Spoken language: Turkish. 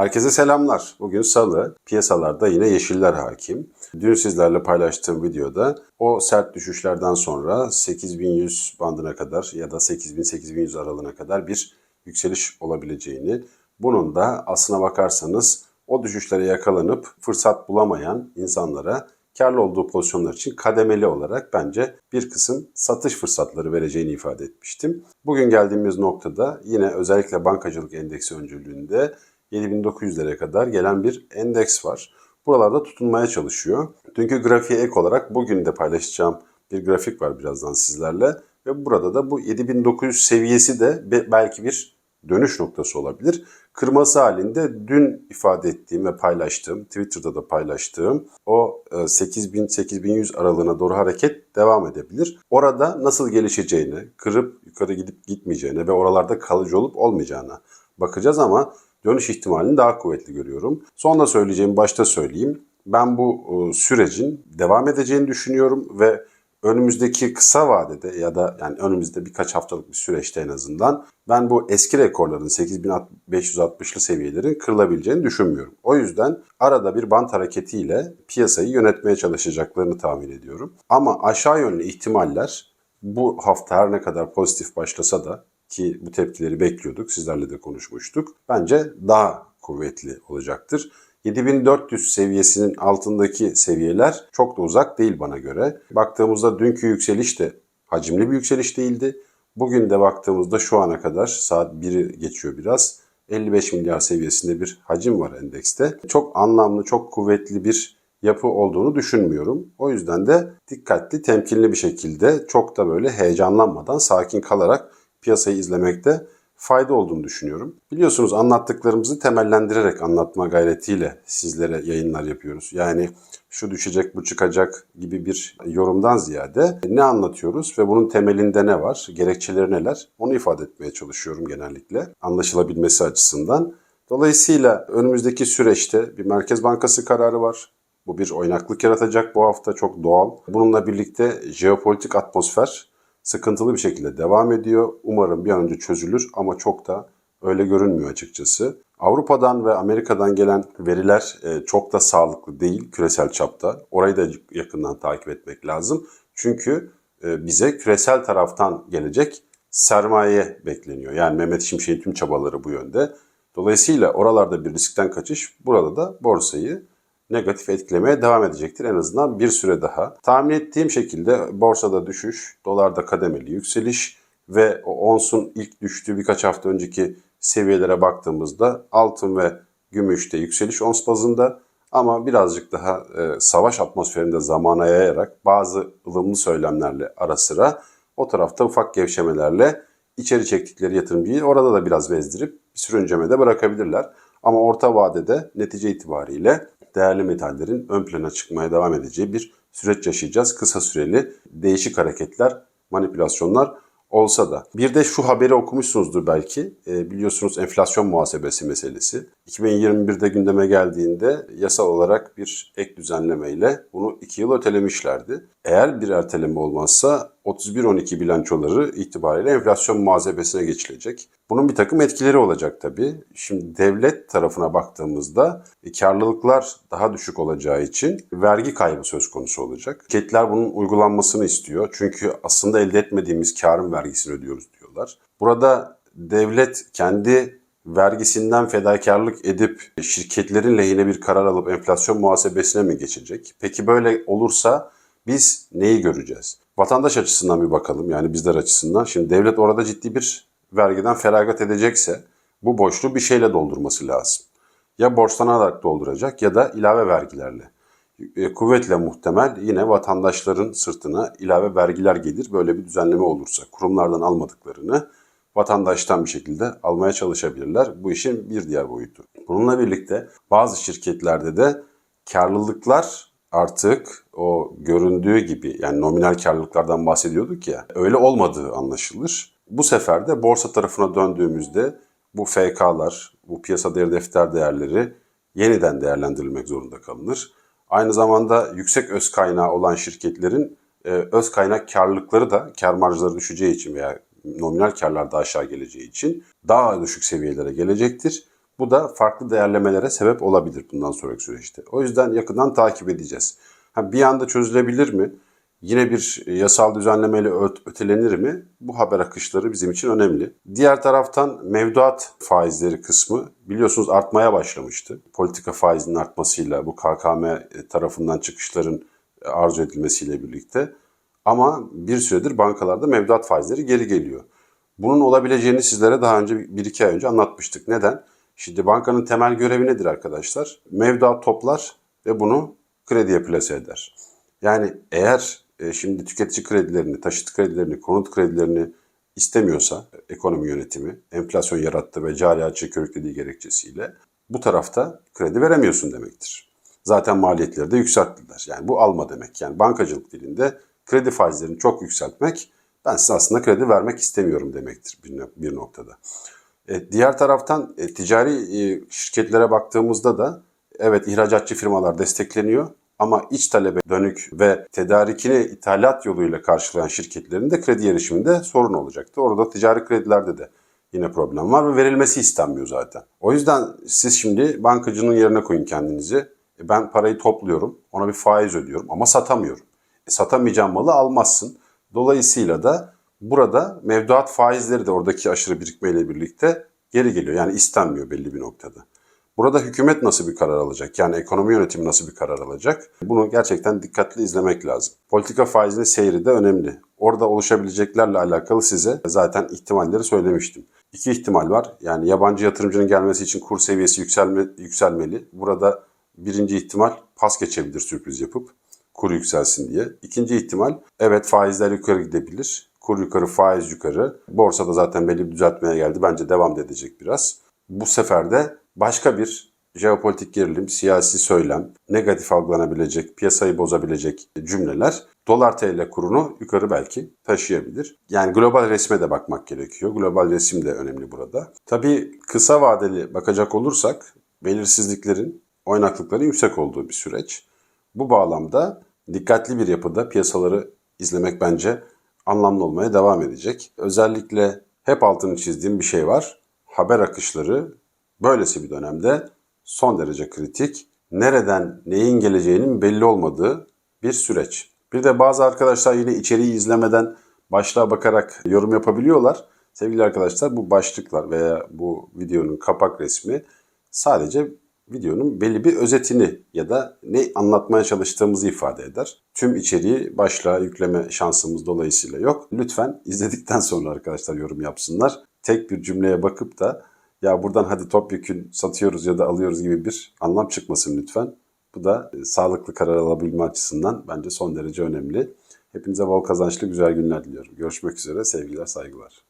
Herkese selamlar. Bugün salı. Piyasalarda yine yeşiller hakim. Dün sizlerle paylaştığım videoda o sert düşüşlerden sonra 8100 bandına kadar ya da 8000-8100 aralığına kadar bir yükseliş olabileceğini, bunun da aslına bakarsanız o düşüşlere yakalanıp fırsat bulamayan insanlara karlı olduğu pozisyonlar için kademeli olarak bence bir kısım satış fırsatları vereceğini ifade etmiştim. Bugün geldiğimiz noktada yine özellikle bankacılık endeksi öncülüğünde 7900'lere kadar gelen bir endeks var. Buralarda tutunmaya çalışıyor. Dünkü grafiğe ek olarak bugün de paylaşacağım bir grafik var birazdan sizlerle. Ve burada da bu 7900 seviyesi de belki bir dönüş noktası olabilir. Kırması halinde dün ifade ettiğim ve paylaştığım, Twitter'da da paylaştığım o 8000-8100 aralığına doğru hareket devam edebilir. Orada nasıl gelişeceğini, kırıp yukarı gidip gitmeyeceğine ve oralarda kalıcı olup olmayacağına bakacağız ama dönüş ihtimalini daha kuvvetli görüyorum. Son da söyleyeceğim başta söyleyeyim. Ben bu sürecin devam edeceğini düşünüyorum ve önümüzdeki kısa vadede ya da yani önümüzde birkaç haftalık bir süreçte en azından ben bu eski rekorların 8560'lı seviyelerin kırılabileceğini düşünmüyorum. O yüzden arada bir bant hareketiyle piyasayı yönetmeye çalışacaklarını tahmin ediyorum. Ama aşağı yönlü ihtimaller bu hafta her ne kadar pozitif başlasa da ki bu tepkileri bekliyorduk, sizlerle de konuşmuştuk. Bence daha kuvvetli olacaktır. 7400 seviyesinin altındaki seviyeler çok da uzak değil bana göre. Baktığımızda dünkü yükseliş de hacimli bir yükseliş değildi. Bugün de baktığımızda şu ana kadar saat 1'i geçiyor biraz. 55 milyar seviyesinde bir hacim var endekste. Çok anlamlı, çok kuvvetli bir yapı olduğunu düşünmüyorum. O yüzden de dikkatli, temkinli bir şekilde çok da böyle heyecanlanmadan, sakin kalarak piyasayı izlemekte fayda olduğunu düşünüyorum. Biliyorsunuz anlattıklarımızı temellendirerek anlatma gayretiyle sizlere yayınlar yapıyoruz. Yani şu düşecek bu çıkacak gibi bir yorumdan ziyade ne anlatıyoruz ve bunun temelinde ne var, gerekçeleri neler onu ifade etmeye çalışıyorum genellikle anlaşılabilmesi açısından. Dolayısıyla önümüzdeki süreçte bir Merkez Bankası kararı var. Bu bir oynaklık yaratacak bu hafta çok doğal. Bununla birlikte jeopolitik atmosfer sıkıntılı bir şekilde devam ediyor. Umarım bir an önce çözülür ama çok da öyle görünmüyor açıkçası. Avrupa'dan ve Amerika'dan gelen veriler e, çok da sağlıklı değil küresel çapta. Orayı da yakından takip etmek lazım. Çünkü e, bize küresel taraftan gelecek sermaye bekleniyor. Yani Mehmet Şimşek'in tüm çabaları bu yönde. Dolayısıyla oralarda bir riskten kaçış, burada da borsayı negatif etkilemeye devam edecektir en azından bir süre daha. Tahmin ettiğim şekilde borsada düşüş, dolarda kademeli yükseliş ve o onsun ilk düştüğü birkaç hafta önceki seviyelere baktığımızda altın ve gümüşte yükseliş ons bazında ama birazcık daha e, savaş atmosferinde zamana yayarak bazı ılımlı söylemlerle ara sıra o tarafta ufak gevşemelerle içeri çektikleri yatırımcıyı orada da biraz bezdirip bir sürüncemede bırakabilirler. Ama orta vadede netice itibariyle değerli metallerin ön plana çıkmaya devam edeceği bir süreç yaşayacağız. Kısa süreli değişik hareketler, manipülasyonlar olsa da. Bir de şu haberi okumuşsunuzdur belki. E, biliyorsunuz enflasyon muhasebesi meselesi. 2021'de gündeme geldiğinde yasal olarak bir ek düzenlemeyle bunu 2 yıl ötelemişlerdi. Eğer bir erteleme olmazsa 31-12 bilançoları itibariyle enflasyon muhasebesine geçilecek. Bunun bir takım etkileri olacak tabii. Şimdi devlet tarafına baktığımızda e, karlılıklar daha düşük olacağı için vergi kaybı söz konusu olacak. Şirketler bunun uygulanmasını istiyor. Çünkü aslında elde etmediğimiz karın vergisini ödüyoruz diyorlar. Burada devlet kendi vergisinden fedakarlık edip şirketlerin lehine bir karar alıp enflasyon muhasebesine mi geçecek? Peki böyle olursa biz neyi göreceğiz? Vatandaş açısından bir bakalım yani bizler açısından. Şimdi devlet orada ciddi bir vergiden feragat edecekse bu boşluğu bir şeyle doldurması lazım. Ya borçlanarak dolduracak ya da ilave vergilerle. E, kuvvetle muhtemel yine vatandaşların sırtına ilave vergiler gelir. Böyle bir düzenleme olursa kurumlardan almadıklarını vatandaştan bir şekilde almaya çalışabilirler. Bu işin bir diğer boyutu. Bununla birlikte bazı şirketlerde de karlılıklar artık o göründüğü gibi yani nominal karlılıklardan bahsediyorduk ya öyle olmadığı anlaşılır. Bu sefer de borsa tarafına döndüğümüzde bu FK'lar, bu piyasa değer defter değerleri yeniden değerlendirilmek zorunda kalınır. Aynı zamanda yüksek öz kaynağı olan şirketlerin e, öz kaynak karlılıkları da kar marjları düşeceği için veya nominal karlar da aşağı geleceği için daha düşük seviyelere gelecektir. Bu da farklı değerlemelere sebep olabilir bundan sonraki süreçte. O yüzden yakından takip edeceğiz. Ha, bir anda çözülebilir mi? Yine bir yasal düzenlemeyle öt- ötelenir mi? Bu haber akışları bizim için önemli. Diğer taraftan mevduat faizleri kısmı biliyorsunuz artmaya başlamıştı. Politika faizinin artmasıyla bu KKM tarafından çıkışların arzu edilmesiyle birlikte. Ama bir süredir bankalarda mevduat faizleri geri geliyor. Bunun olabileceğini sizlere daha önce bir iki ay önce anlatmıştık. Neden? Şimdi bankanın temel görevi nedir arkadaşlar? Mevduat toplar ve bunu krediye plase eder. Yani eğer e, şimdi tüketici kredilerini, taşıt kredilerini, konut kredilerini istemiyorsa ekonomi yönetimi, enflasyon yarattı ve cari açığı körüklediği gerekçesiyle bu tarafta kredi veremiyorsun demektir. Zaten maliyetleri de yükselttiler. Yani bu alma demek. Yani bankacılık dilinde kredi faizlerini çok yükseltmek ben size aslında kredi vermek istemiyorum demektir bir, no- bir noktada. E, diğer taraftan e, ticari e, şirketlere baktığımızda da evet ihracatçı firmalar destekleniyor ama iç talebe dönük ve tedarikini ithalat yoluyla karşılayan şirketlerin de kredi erişiminde sorun olacaktı. Orada ticari kredilerde de yine problem var ve verilmesi istenmiyor zaten. O yüzden siz şimdi bankacının yerine koyun kendinizi. Ben parayı topluyorum, ona bir faiz ödüyorum ama satamıyorum. E, satamayacağım malı almazsın. Dolayısıyla da burada mevduat faizleri de oradaki aşırı birikmeyle birlikte geri geliyor. Yani istenmiyor belli bir noktada. Burada hükümet nasıl bir karar alacak? Yani ekonomi yönetimi nasıl bir karar alacak? Bunu gerçekten dikkatli izlemek lazım. Politika faizinin seyri de önemli. Orada oluşabileceklerle alakalı size zaten ihtimalleri söylemiştim. İki ihtimal var. Yani yabancı yatırımcının gelmesi için kur seviyesi yükselme, yükselmeli. Burada birinci ihtimal pas geçebilir sürpriz yapıp kur yükselsin diye. İkinci ihtimal evet faizler yukarı gidebilir. Kur yukarı, faiz yukarı. Borsada zaten belli bir düzeltmeye geldi. Bence devam da edecek biraz. Bu sefer de başka bir jeopolitik gerilim, siyasi söylem, negatif algılanabilecek, piyasayı bozabilecek cümleler dolar TL kurunu yukarı belki taşıyabilir. Yani global resme de bakmak gerekiyor. Global resim de önemli burada. Tabii kısa vadeli bakacak olursak belirsizliklerin, oynaklıkların yüksek olduğu bir süreç. Bu bağlamda dikkatli bir yapıda piyasaları izlemek bence anlamlı olmaya devam edecek. Özellikle hep altını çizdiğim bir şey var. Haber akışları böylesi bir dönemde son derece kritik. Nereden neyin geleceğinin belli olmadığı bir süreç. Bir de bazı arkadaşlar yine içeriği izlemeden başlığa bakarak yorum yapabiliyorlar. Sevgili arkadaşlar bu başlıklar veya bu videonun kapak resmi sadece videonun belli bir özetini ya da ne anlatmaya çalıştığımızı ifade eder. Tüm içeriği başlığa yükleme şansımız dolayısıyla yok. Lütfen izledikten sonra arkadaşlar yorum yapsınlar. Tek bir cümleye bakıp da ya buradan hadi topyekün satıyoruz ya da alıyoruz gibi bir anlam çıkmasın lütfen. Bu da e, sağlıklı karar alabilme açısından bence son derece önemli. Hepinize bol kazançlı güzel günler diliyorum. Görüşmek üzere sevgiler saygılar.